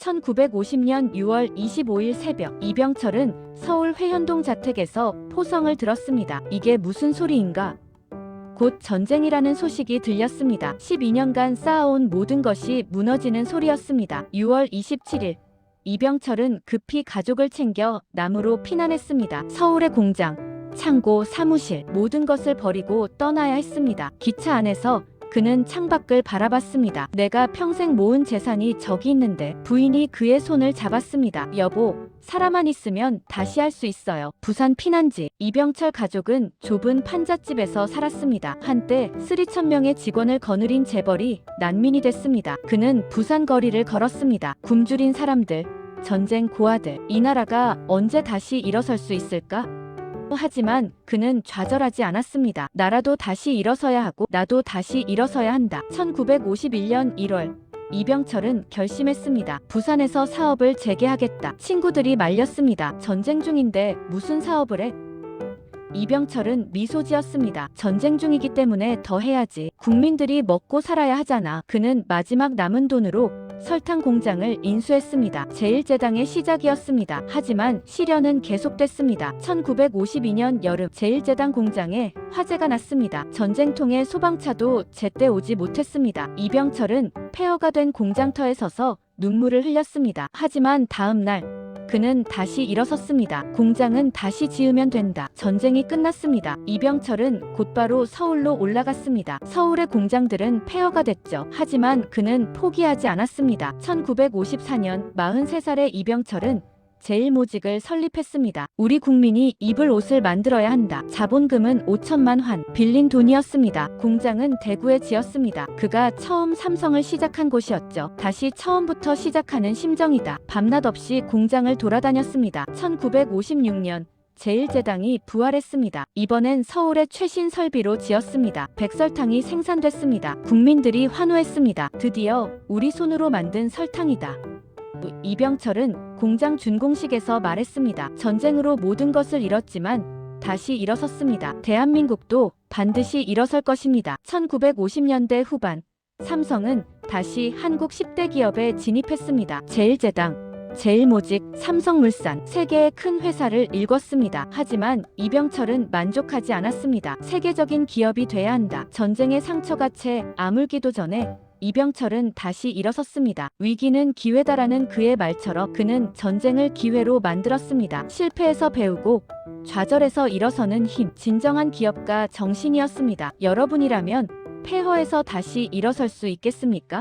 1950년 6월 25일 새벽 이병철은 서울 회현동 자택에서 포성을 들었습니다. 이게 무슨 소리인가? 곧 전쟁이라는 소식이 들렸습니다. 12년간 쌓아온 모든 것이 무너지는 소리였습니다. 6월 27일 이병철은 급히 가족을 챙겨 남으로 피난했습니다. 서울의 공장, 창고, 사무실 모든 것을 버리고 떠나야 했습니다. 기차 안에서 그는 창밖을 바라봤습니다. 내가 평생 모은 재산이 저기 있는데 부인이 그의 손을 잡았습니다. 여보, 사람만 있으면 다시 할 수 있어요. 부산 피난지 이병철 가족은 좁은 판잣집에서 살았습니다. 한때 쓰리천 명의 직원을 거느린 재벌이 난민이 됐습니다. 그는 부산 거리를 걸었습니다. 굶주린 사람들, 전쟁 고아들, 이 나라가 언제 다시 일어설 수 있을까? 하지만 그는 좌절하지 않았습니다. 나라도 다시 일어서야 하고 나도 다시 일어서야 한다. 1951년 1월 이병철은 결심했습니다. 부산에서 사업을 재개하겠다. 친구들이 말렸습니다. 전쟁 중인데 무슨 사업을 해? 이병철은 미소 지었습니다. 전쟁 중이기 때문에 더 해야지. 국민들이 먹고 살아야 하잖아. 그는 마지막 남은 돈으로 설탕 공장을 인수했습니다. 제1제당의 시작이었습니다. 하지만 시련은 계속됐습니다. 1952년 여름 제1제당 공장에 화재가 났습니다. 전쟁통의 소방차도 제때 오지 못했습니다. 이병철은 폐허가 된 공장터에 서서 눈물을 흘렸습니다. 하지만 다음 날 그는 다시 일어섰습니다. 공장은 다시 지으면 된다. 전쟁이 끝났습니다. 이병철은 곧바로 서울로 올라갔습니다. 서울의 공장들은 폐허가 됐죠. 하지만 그는 포기하지 않았습니다. 1954년 43살의 이병철은 제일모직을 설립했습니다. 우리 국민이 입을 옷을 만들어야 한다. 자본금은 5천만 환, 빌린 돈이었습니다. 공장은 대구에 지었습니다. 그가 처음 삼성을 시작한 곳이었죠. 다시 처음부터 시작하는 심정이다. 밤낮 없이 공장을 돌아다녔습니다. 1956년 제1제당이 부활했습니다. 이번엔 서울의 최신 설비로 지었습니다. 백설탕이 생산됐습니다. 국민들이 환호했습니다. 드디어 우리 손으로 만든 설탕이다. 이병철은 공장 준공식에서 말했습니다. 전쟁으로 모든 것을 잃었지만 다시 일어섰습니다. 대한민국도 반드시 일어설 것입니다. 1950년대 후반 삼성은 다시 한국 10대 기업에 진입했습니다. 제일제당, 제일모직, 삼성물산 세 개의 큰 회사를 일궜습니다. 하지만 이병철은 만족하지 않았습니다. 세계적인 기업이 돼야 한다. 전쟁의 상처가 채 아물기도 전에 이병철은 다시 일어섰습니다. 위기는 기회다라는 그의 말처럼 그는 전쟁을 기회로 만들었습니다. 실패에서 배우고 좌절에서 일어서는 힘, 진정한 기업가 정신이었습니다. 여러분이라면 폐허에서 다시 일어설 수 있겠습니까?